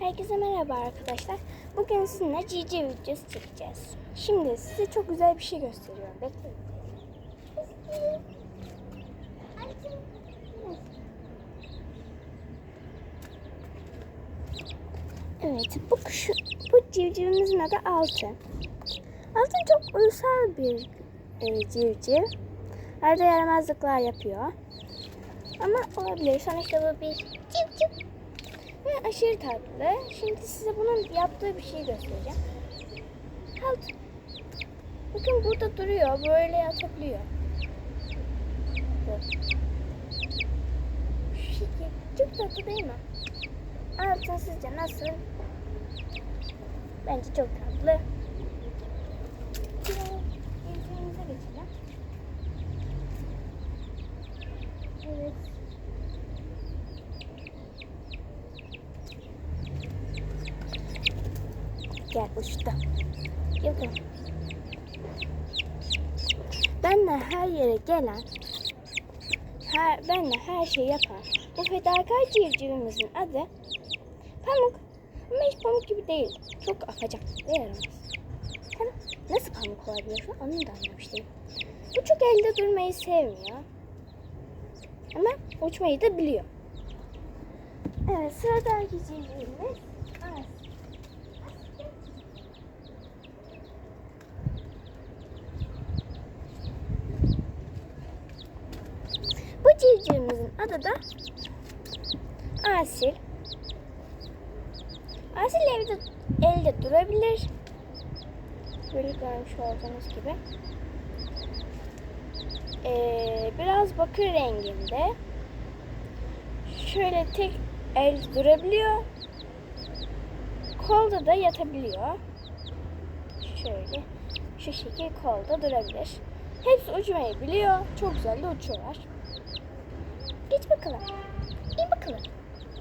Herkese merhaba arkadaşlar. Bugün sizinle cici videosu çekeceğiz. Şimdi size çok güzel bir şey gösteriyorum. Bekleyin. Evet, bu kuşu, bu civcivimizin adı Altın. Altın çok uysal bir e, civciv. Arada yaramazlıklar yapıyor. Ama olabilir. Sonuçta bu bir civciv. Ve aşırı tatlı. Şimdi size bunun yaptığı bir şey göstereceğim. Halt. Bakın burada duruyor. Böyle yatabiliyor. Şu şekil. Çok tatlı değil mi? Altın sizce nasıl? Bence çok tatlı. Şimdi ilkimize geçelim. Evet. Uçta. Gel gel. Benle her yere gelen, her, benle her şey yapan bu fedakar civcivimizin adı Pamuk. Ama hiç pamuk gibi değil. Çok afacan ve yaramaz. Sen nasıl pamuk olabiliyorsun onu da anlamış değilim. Bu çok elde durmayı sevmiyor. Ama uçmayı da biliyor. Evet sıradaki civcivimiz Aras. Bu civcivimizin adı da Asil. Asil evde elde durabilir. Böyle görmüş olduğunuz gibi. Ee, biraz bakır renginde. Şöyle tek el durabiliyor. Kolda da yatabiliyor. Şöyle şu şekil kolda durabilir. Hepsi uçmayı biliyor. Çok güzel de uçuyorlar. Geç bakalım. İn bakalım.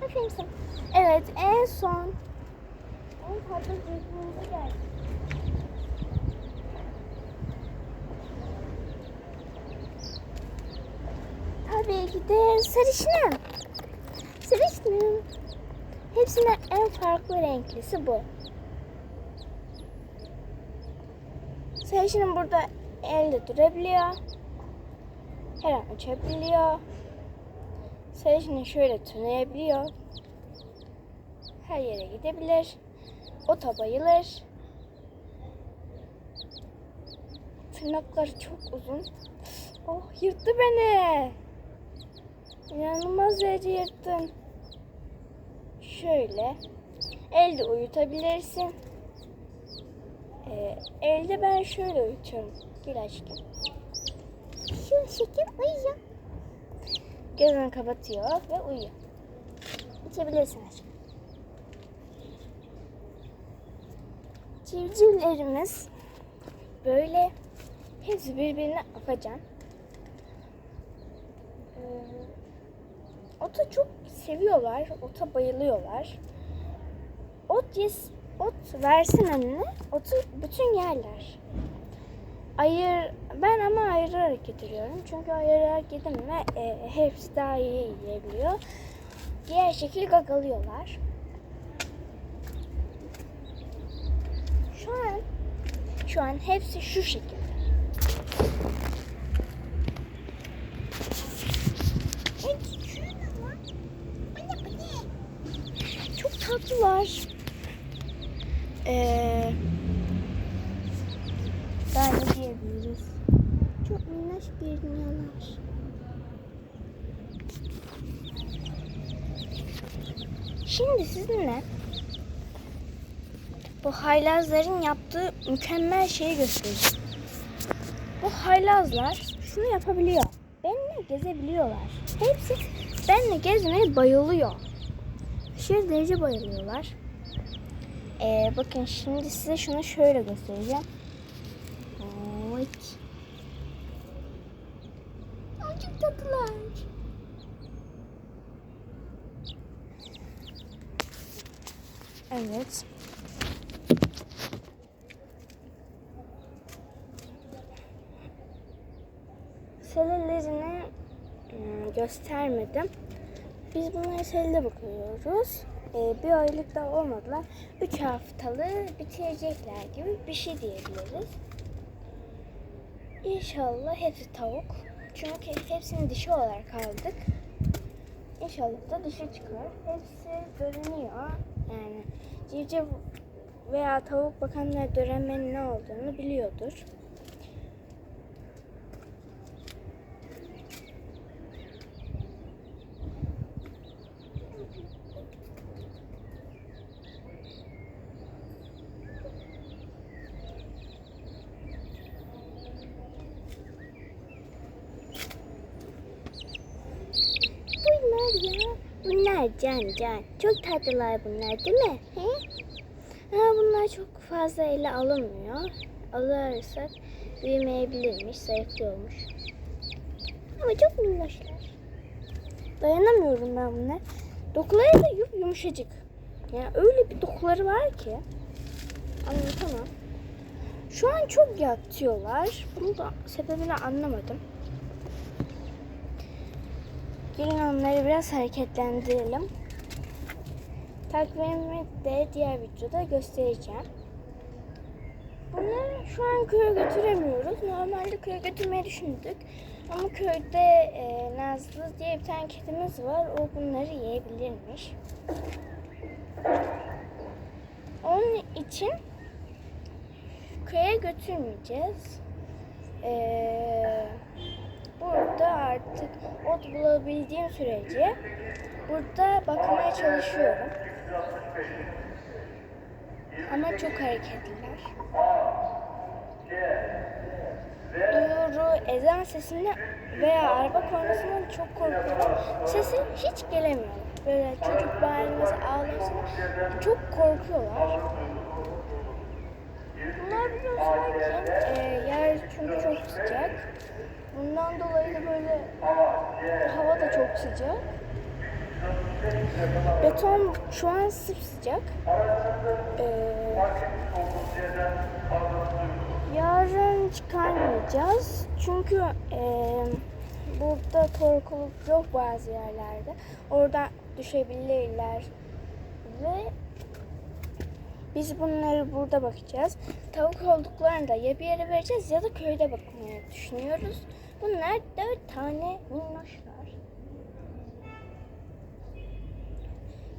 Aferin sana. Evet en son en tatlı cüzdanımıza geldik. Tabii ki de sarışınım. Sarışınım. Hepsinden en farklı renklisi bu. Sarışınım burada elde durabiliyor. Her an uçabiliyor. Sarışını şöyle tünleyebiliyor. Her yere gidebilir. Ota bayılır. Tırnakları çok uzun. Oh yırttı beni. İnanılmaz derece yırttın. Şöyle. Elde uyutabilirsin. Ee, elde ben şöyle uyutuyorum. Gül aşkım. Şu şekil uyuyor. Gözünü kapatıyor ve uyuyor. İçebilirsin aşkım. Civcivlerimiz böyle hepsi birbirine afacan. Ee, ota çok seviyorlar. Ota bayılıyorlar. Ot yes, ot versin önüne. Otu bütün yerler. Ayır, ben ama ayırarak yediriyorum. Çünkü ayırarak yedim mi e, hepsi daha iyi yiyebiliyor. Diğer şekil gagalıyorlar. Şu an şu an hepsi şu şekilde. Çok tatlılar. Ee, daha ne diyebiliriz? Görünüyorlar. Şimdi sizinle bu haylazların yaptığı mükemmel şeyi göstereceğim. Bu haylazlar şunu yapabiliyor. Benimle gezebiliyorlar. Hepsi benimle gezmeye bayılıyor. Aşırı derece bayılıyorlar. Ee, bakın şimdi size şunu şöyle göstereceğim. Evet. Ay çok tatlılar. Evet. Selelerini ım, göstermedim. Biz bunları selde bakıyoruz. e, bir aylık da olmadılar. Üç haftalı bitirecekler gibi bir şey diyebiliriz. İnşallah hepsi tavuk. Çünkü hepsini dişi olarak aldık. İnşallah da dişi çıkar. Hepsi görünüyor. Yani civciv veya tavuk bakanlar döremenin ne olduğunu biliyordur. Bunlar ya. Can can. Çok tatlılar bunlar değil mi? He? Ha, bunlar çok fazla ele alınmıyor. Alırsak büyümeyebilirmiş, zayıflıyormuş. Ama çok minnoşlar. Dayanamıyorum ben bunlar. Dokuları da yup yumuşacık. Yani öyle bir dokuları var ki. Anlatamam. Şu an çok yatıyorlar. Bunu da sebebini anlamadım. Gelin onları biraz hareketlendirelim. Takvimimi de diğer videoda göstereceğim. Bunları şu an köye götüremiyoruz. Normalde köye götürmeyi düşündük. Ama köyde e, Nazlı diye bir tane kedimiz var. O bunları yiyebilirmiş. Onun için köye götürmeyeceğiz. Eee burada artık ot bulabildiğim sürece burada bakmaya çalışıyorum. Ama çok hareketliler. Duyuru ezan sesinden veya araba kornasından çok korkuyorum. Sesi hiç gelemiyor. Böyle çocuk bağırması, ağlaması çok korkuyorlar. Bunlar biliyorsunuz ki e, yer çünkü çok sıcak. Bundan dolayı da böyle hava da çok sıcak. Beton şu an sıcak. Ee, yarın çıkarmayacağız. Çünkü e, burada korkuluk yok bazı yerlerde. Oradan düşebilirler. Ve biz bunları burada bakacağız. Tavuk olduklarını da ya bir yere vereceğiz ya da köyde bakmayı düşünüyoruz. Bunlar dört tane minnoşlar.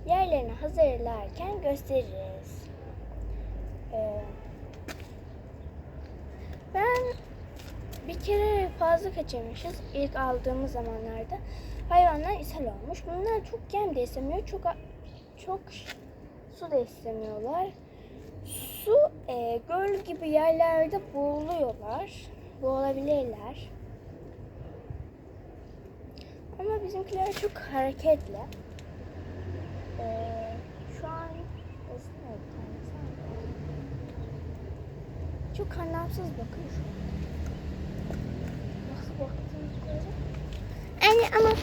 Yerlerini hazırlarken gösteririz. Ee, ben bir kere fazla kaçırmışız ilk aldığımız zamanlarda. Hayvanlar ishal olmuş. Bunlar çok yem de istemiyor. Çok çok su da istemiyorlar. Su e, göl gibi yerlerde boğuluyorlar. Boğulabilirler. Ama bizimkiler çok hareketli. Ee, şu an. Çok anlamsız bakın şu an. Nasıl baktığınız. Yani ama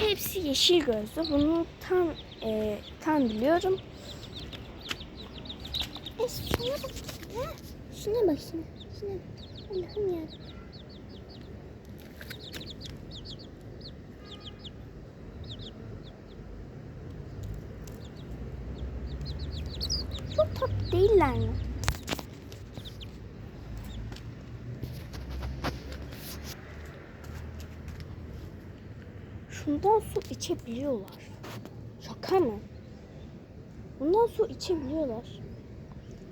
hepsi yeşil gözlü. Bunu tam e, tam biliyorum. E, şuna bak. Şuna bak şuna. Şuna. Allah'ım ya. Tatlı değiller mi? Şundan su içebiliyorlar. Şaka mı? Bundan su içebiliyorlar.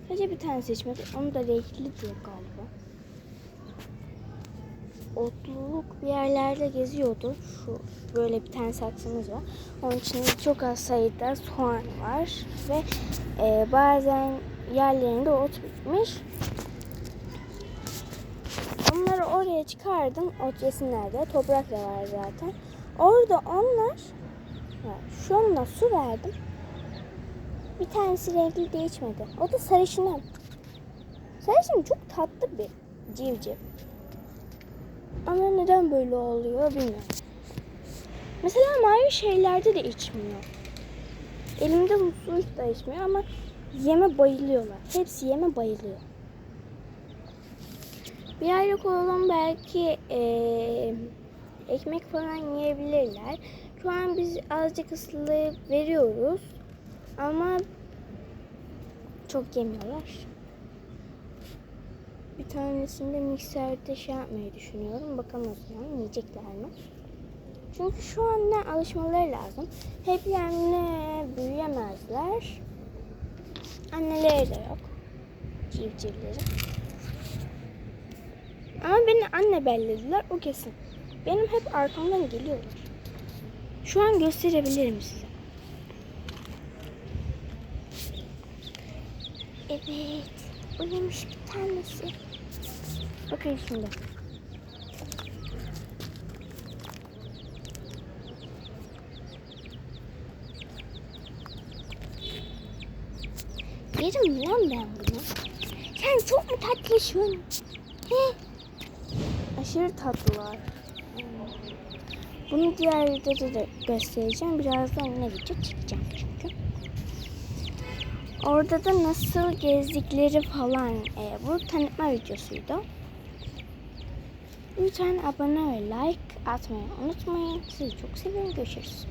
Sadece bir tane seçmedi. Onu da renkli diye galiba. Otluluk bir yerlerde geziyordu. Şu böyle bir tane saksımız var. Onun içinde çok az sayıda soğan var ve e, bazen yerlerinde ot bitmiş. Onları oraya çıkardım. Ot yesinler diye. Toprak da var zaten. Orada onlar şu anda su verdim. Bir tanesi renkli de içmedi. O da sarışınım. Sarışın çok tatlı bir civciv. Ama neden böyle oluyor bilmiyorum. Mesela mavi şeylerde de içmiyor. Elimde su da içmiyor ama yeme bayılıyorlar. Hepsi yeme bayılıyor. Bir aylık olan belki eee, ekmek falan yiyebilirler. Şu an biz azıcık ıslığı veriyoruz. Ama çok yemiyorlar. Bir tanesini de mikserde şey yapmayı düşünüyorum. Bakalım o zaman yiyecekler mi? Çünkü şu anda alışmaları lazım. Hep yemle büyüyemezler. Anneleri de yok. Civcivleri. Ama beni anne bellediler o kesin. Benim hep arkamdan geliyorlar. Şu an gösterebilirim size. Evet. Uyumuş bir tanesi. Bakın şimdi. Yerim mi lan ben bunu? Sen çok mu tatlısın? He? Aşırı tatlılar. Bunu diğer videoda da göstereceğim. Birazdan yine video çekeceğim çünkü. Orada da nasıl gezdikleri falan. E, bu tanıtma videosuydu. Lütfen abone ve like atmayı unutmayın. Sizi çok seviyorum. Görüşürüz.